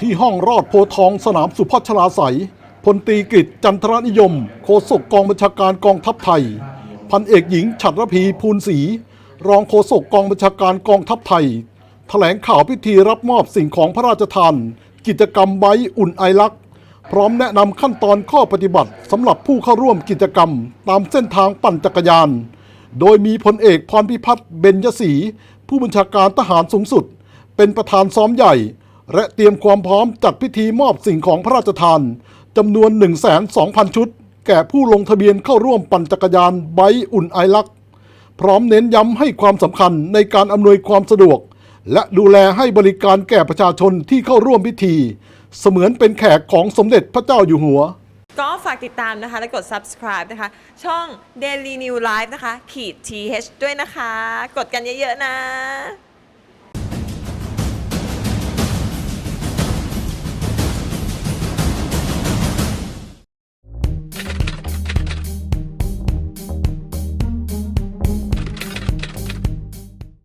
ที่ห้องรอดโพทองสนามสุพัชลาไสพลตรีกฤษจันทรนิยม โฆษกกองบัญชาการกองทัพไทย พันเอกหญิงฉัตรพีภูลศรีรองโฆษกกองบัญชาการกองทัพไทย แถลงข่าวพิธีรับมอบสิ่งของพระราชทาน กิจกรรมไว้อุ่นไอรัก พร้อมแนะนำขั้นตอนข้อปฏิบัติสำหรับผู้เข้าร่วมกิจกรรม ตามเส้นทางปั่นจักรยาน โดยมีพลเอกพรพิพัฒน์เบญยศรีผู้บัญชาการทหารสูงสุด เป็นประธานซ้อมใหญ่ และเตรียมความพร้อมจัดพิธีมอบสิ่งของพระราชทานจำนวน 1 2 0 0 0ชุด แก่ผู้ลงทะเบียนเข้าร่วมปั่นจักรยานไบอุ่นไอรักพร้อมเน้นย้ำให้ความสำคัญในการอำนวยความสะดวก และดูแลให้บริการแก่ประชาชนที่เข้าร่วมพิธี เสมือนเป็นแขกของสมเด็จพระเจ้าอยู่หัว ก็ฝากติดตามนะคะ และกด subscribe นะคะ ช่อง Daily New Life นะคะ ขีด th ด้วยนะคะ กดกันเยอะๆนะ